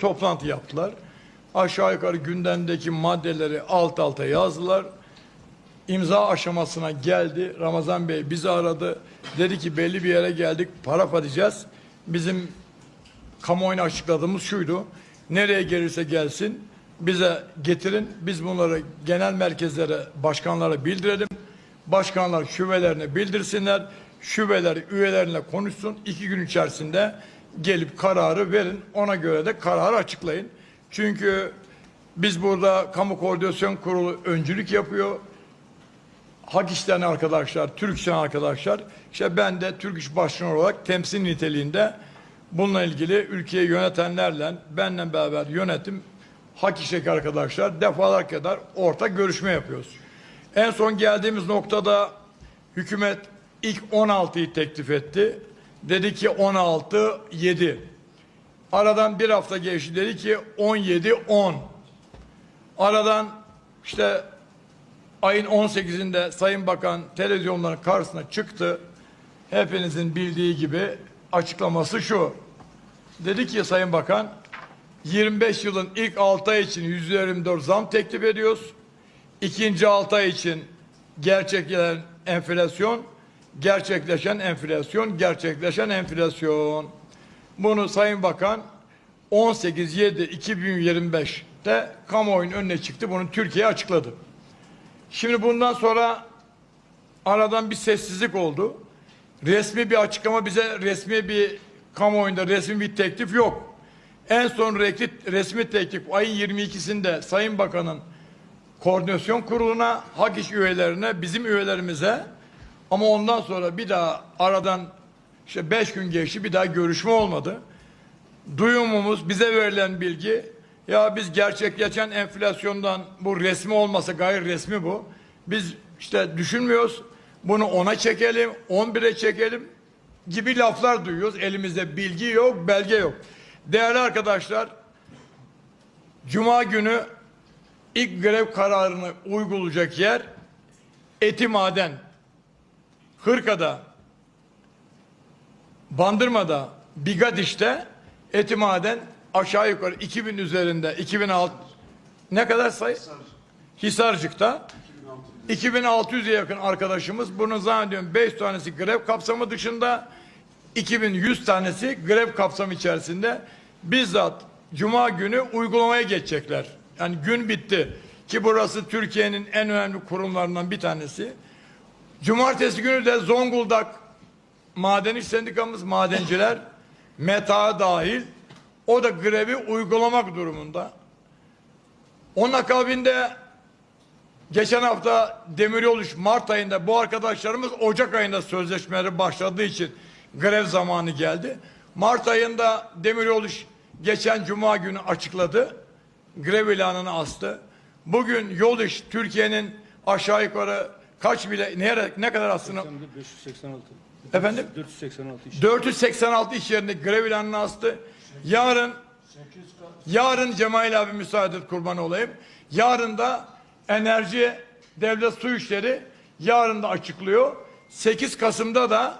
toplantı yaptılar. Aşağı yukarı gündemdeki maddeleri alt alta yazdılar. İmza aşamasına geldi. Ramazan Bey bizi aradı. Dedi ki belli bir yere geldik. Para ödeyeceğiz. Bizim kamuoyuna açıkladığımız şuydu. Nereye gelirse gelsin bize getirin. Biz bunları genel merkezlere, başkanlara bildirelim. Başkanlar şubelerine bildirsinler. Şubeler üyelerine konuşsun. İki gün içerisinde gelip kararı verin. Ona göre de kararı açıklayın. Çünkü biz burada Kamu Koordinasyon Kurulu öncülük yapıyor. Hak işleyen arkadaşlar, Türk işleyen arkadaşlar, işte ben de Türk İş Başkanı olarak temsil niteliğinde bununla ilgili ülkeyi yönetenlerle, benle beraber yönetim, hak işteki arkadaşlar defalar kadar ortak görüşme yapıyoruz. En son geldiğimiz noktada hükümet ilk 16'yı teklif etti. Dedi ki 16, 7. Aradan bir hafta geçti dedi ki 17, 10. Aradan işte ayın 18'inde Sayın Bakan televizyonların karşısına çıktı. Hepinizin bildiği gibi açıklaması şu. Dedi ki Sayın Bakan 25 yılın ilk 6 ay için %24 zam teklif ediyoruz. İkinci 6 ay için gerçekleşen enflasyon, gerçekleşen enflasyon, gerçekleşen enflasyon. Bunu Sayın Bakan 18.7.2025'te kamuoyunun önüne çıktı. Bunu Türkiye açıkladı. Şimdi bundan sonra aradan bir sessizlik oldu. Resmi bir açıklama bize resmi bir kamuoyunda resmi bir teklif yok. En son resmi, teklif ayın 22'sinde Sayın Bakan'ın koordinasyon kuruluna, hak iş üyelerine, bizim üyelerimize ama ondan sonra bir daha aradan işte beş gün geçti bir daha görüşme olmadı. Duyumumuz bize verilen bilgi ya biz gerçekleşen enflasyondan bu resmi olmasa gayri resmi bu. Biz işte düşünmüyoruz. Bunu ona çekelim, 11'e çekelim gibi laflar duyuyoruz. Elimizde bilgi yok, belge yok. Değerli arkadaşlar, Cuma günü ilk grev kararını uygulayacak yer Etimaden, Hırka'da, Bandırma'da, Bigadiş'te Etimaden aşağı yukarı 2000 üzerinde 2006 ne kadar sayı? Hisarcık'ta 2600'e yakın arkadaşımız bunu zannediyorum 5 tanesi grev kapsamı dışında 2100 tanesi grev kapsamı içerisinde bizzat Cuma günü uygulamaya geçecekler. Yani gün bitti ki burası Türkiye'nin en önemli kurumlarından bir tanesi. Cumartesi günü de Zonguldak Maden İş Sendikamız, madenciler, meta dahil o da grevi uygulamak durumunda. Onun akabinde geçen hafta Demiryolu iş Mart ayında bu arkadaşlarımız Ocak ayında sözleşmeleri başladığı için grev zamanı geldi. Mart ayında Demiryolu iş geçen cuma günü açıkladı. Grev ilanını astı. Bugün yol iş Türkiye'nin aşağı yukarı kaç bile ne, ne kadar aslında 586. Efendim? 486 iş. 486 iş yerinde grev ilanını astı. Yarın yarın Cemal abi müsaade et kurban olayım. Yarın da enerji devlet su işleri yarın da açıklıyor. 8 Kasım'da da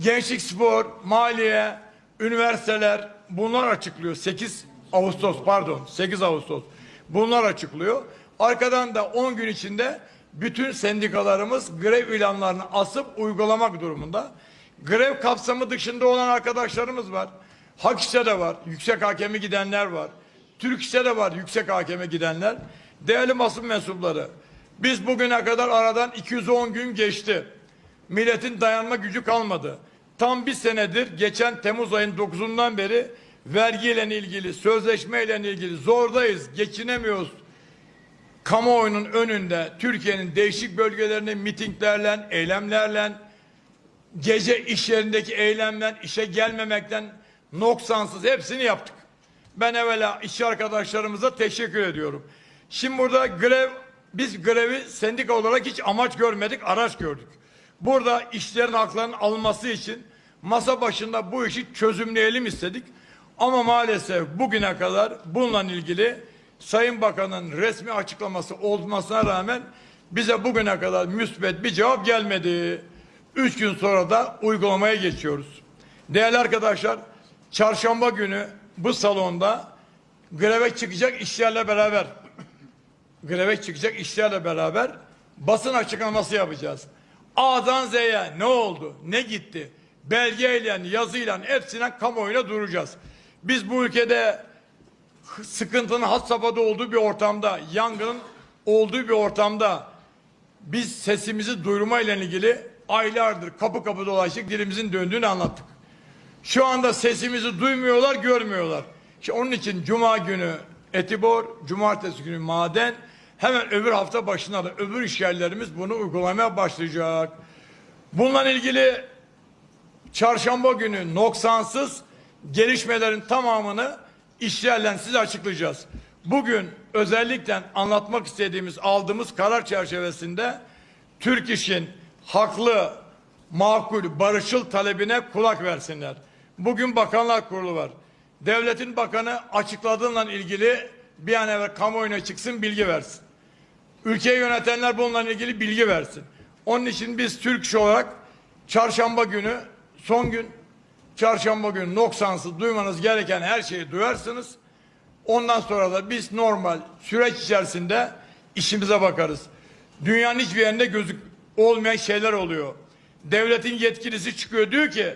gençlik spor, maliye, üniversiteler bunlar açıklıyor. 8 Ağustos pardon 8 Ağustos bunlar açıklıyor. Arkadan da 10 gün içinde bütün sendikalarımız grev ilanlarını asıp uygulamak durumunda. Grev kapsamı dışında olan arkadaşlarımız var. Hak işte de var. Yüksek hakeme gidenler var. Türk işte de var. Yüksek hakeme gidenler. Değerli basın mensupları. Biz bugüne kadar aradan 210 gün geçti. Milletin dayanma gücü kalmadı. Tam bir senedir geçen Temmuz ayın 9'undan beri vergiyle ilgili, sözleşmeyle ilgili zordayız, geçinemiyoruz. Kamuoyunun önünde Türkiye'nin değişik bölgelerinde mitinglerle, eylemlerle, gece iş yerindeki eylemden, işe gelmemekten noksansız hepsini yaptık. Ben evvela işçi arkadaşlarımıza teşekkür ediyorum. Şimdi burada grev, biz grevi sendika olarak hiç amaç görmedik, araç gördük. Burada işlerin haklarının alınması için masa başında bu işi çözümleyelim istedik. Ama maalesef bugüne kadar bununla ilgili Sayın Bakan'ın resmi açıklaması olmasına rağmen bize bugüne kadar müsbet bir cevap gelmedi. Üç gün sonra da uygulamaya geçiyoruz. Değerli arkadaşlar, çarşamba günü bu salonda greve çıkacak işlerle beraber greve çıkacak işlerle beraber basın açıklaması yapacağız. A'dan Z'ye ne oldu, ne gitti, belgeyle, yazıyla hepsine kamuoyuna duracağız. Biz bu ülkede sıkıntının had safhada olduğu bir ortamda, yangının olduğu bir ortamda biz sesimizi duyurma ile ilgili aylardır kapı kapı dolaştık, dilimizin döndüğünü anlattık. Şu anda sesimizi duymuyorlar, görmüyorlar. İşte onun için cuma günü Etibor, cumartesi günü maden, hemen öbür hafta başına da öbür iş yerlerimiz bunu uygulamaya başlayacak. Bununla ilgili çarşamba günü noksansız gelişmelerin tamamını işlerle size açıklayacağız. Bugün özellikle anlatmak istediğimiz aldığımız karar çerçevesinde Türk İş'in haklı, makul, barışçıl talebine kulak versinler. Bugün Bakanlar Kurulu var. Devletin bakanı açıkladığıyla ilgili bir an evvel kamuoyuna çıksın bilgi versin. Ülkeyi yönetenler bununla ilgili bilgi versin. Onun için biz Türk İş olarak çarşamba günü son gün çarşamba günü noksansız duymanız gereken her şeyi duyarsınız. Ondan sonra da biz normal süreç içerisinde işimize bakarız. Dünyanın hiçbir yerinde gözük olmayan şeyler oluyor. Devletin yetkilisi çıkıyor diyor ki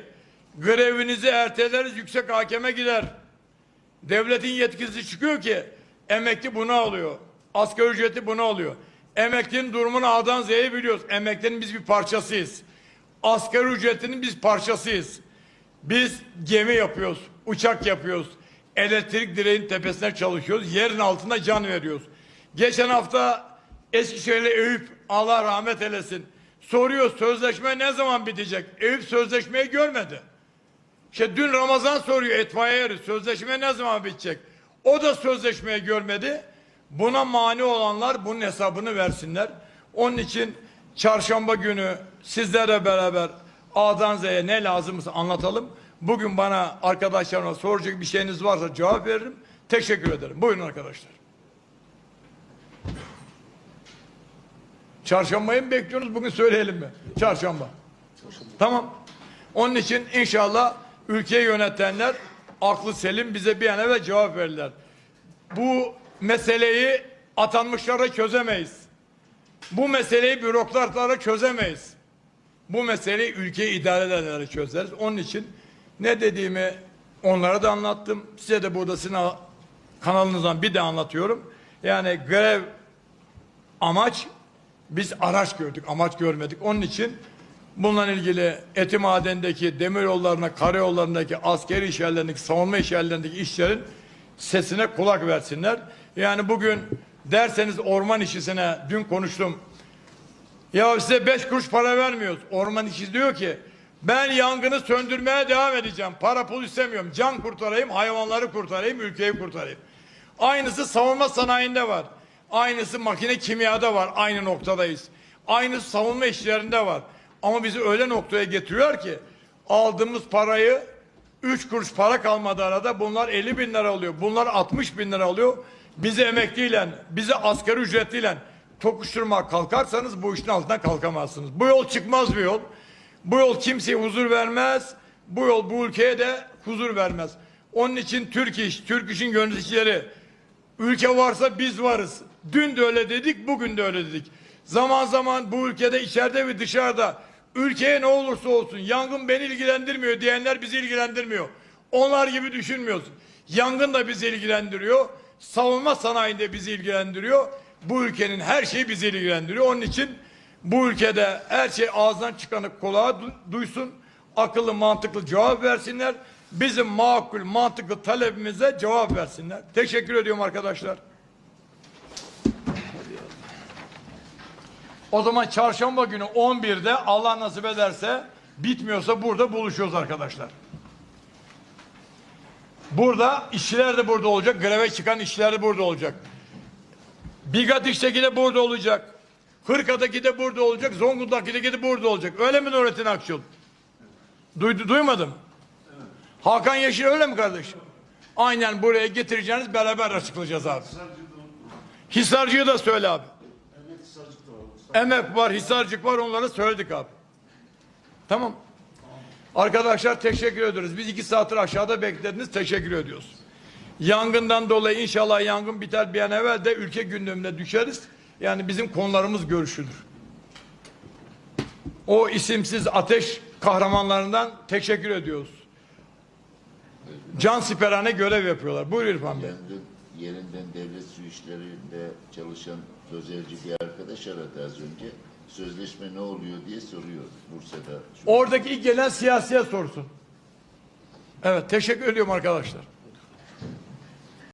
grevinizi erteleriz yüksek hakeme gider. Devletin yetkilisi çıkıyor ki emekli bunu alıyor. Asgari ücreti bunu alıyor. Emeklinin durumunu A'dan Z'ye biliyoruz. Emeklinin biz bir parçasıyız. Asgari ücretinin biz parçasıyız. Biz gemi yapıyoruz, uçak yapıyoruz. Elektrik direğin tepesine çalışıyoruz. Yerin altında can veriyoruz. Geçen hafta Eskişehir'le Eyüp Allah rahmet eylesin. Soruyor sözleşme ne zaman bitecek? Eyüp sözleşmeyi görmedi. İşte dün Ramazan soruyor etfaiye sözleşme ne zaman bitecek? O da sözleşmeyi görmedi. Buna mani olanlar bunun hesabını versinler. Onun için çarşamba günü sizlerle beraber A'dan Z'ye ne lazımsa anlatalım. Bugün bana arkadaşlarıma soracak bir şeyiniz varsa cevap veririm. Teşekkür ederim. Buyurun arkadaşlar. Çarşambayı mı bekliyorsunuz? Bugün söyleyelim mi? Çarşamba. Tamam. Onun için inşallah ülkeyi yönetenler aklı selim bize bir an evvel cevap verirler. Bu meseleyi atanmışlara çözemeyiz. Bu meseleyi bürokratlara çözemeyiz. Bu meseleyi ülkeyi idare edenlere çözeriz. Onun için ne dediğimi onlara da anlattım. Size de burada sizin kanalınızdan bir de anlatıyorum. Yani grev amaç biz araç gördük, amaç görmedik. Onun için bununla ilgili eti madendeki, demir yollarına, karayollarındaki, askeri iş yerlerindeki, savunma iş yerlerindeki işlerin sesine kulak versinler. Yani bugün derseniz orman işçisine dün konuştum. Ya size beş kuruş para vermiyoruz. Orman işçisi diyor ki ben yangını söndürmeye devam edeceğim. Para pul istemiyorum. Can kurtarayım, hayvanları kurtarayım, ülkeyi kurtarayım. Aynısı savunma sanayinde var. Aynısı makine kimyada var. Aynı noktadayız. Aynısı savunma işlerinde var. Ama bizi öyle noktaya getiriyor ki aldığımız parayı 3 kuruş para kalmadı arada bunlar 50 bin lira alıyor. Bunlar 60 bin lira alıyor. Bizi emekliyle, bizi asgari ücretliyle tokuşturmaya kalkarsanız bu işin altından kalkamazsınız. Bu yol çıkmaz bir yol. Bu yol kimseye huzur vermez. Bu yol bu ülkeye de huzur vermez. Onun için Türk İş, Türk İş'in yöneticileri ülke varsa biz varız. Dün de öyle dedik, bugün de öyle dedik. Zaman zaman bu ülkede içeride ve dışarıda ülkeye ne olursa olsun yangın beni ilgilendirmiyor diyenler bizi ilgilendirmiyor. Onlar gibi düşünmüyoruz. Yangın da bizi ilgilendiriyor. Savunma sanayinde bizi ilgilendiriyor. Bu ülkenin her şeyi bizi ilgilendiriyor. Onun için bu ülkede her şey ağızdan çıkanı kulağa du- duysun. Akıllı mantıklı cevap versinler. Bizim makul mantıklı talebimize cevap versinler. Teşekkür ediyorum arkadaşlar. O zaman çarşamba günü 11'de Allah nasip ederse bitmiyorsa burada buluşuyoruz arkadaşlar. Burada işçiler de burada olacak. Greve çıkan işçiler de burada olacak. Bigatiş'teki de burada olacak. Hırka'daki de burada olacak. Zonguldak'taki de burada olacak. Öyle mi Nurettin Akçıl? Duydu, duymadım. Hakan Yeşil öyle mi kardeşim? Aynen buraya getireceğiniz beraber açıklayacağız abi. Hisarcı'yı da söyle abi. Emek var, Hisarcık var onları söyledik abi. Tamam. Arkadaşlar teşekkür ediyoruz. Biz iki saattir aşağıda beklediniz. Teşekkür ediyoruz. Yangından dolayı inşallah yangın biter bir an evvel de ülke gündemine düşeriz. Yani bizim konularımız görüşülür. O isimsiz ateş kahramanlarından teşekkür ediyoruz. Can siperhane görev yapıyorlar. Buyur İrfan Bey. Yangın yerinden devlet su işlerinde çalışan sözelci bir arkadaş aradı az önce. Sözleşme ne oluyor diye soruyor Bursa'da. Oradaki ilk gelen siyasiye sorsun. Evet teşekkür ediyorum arkadaşlar.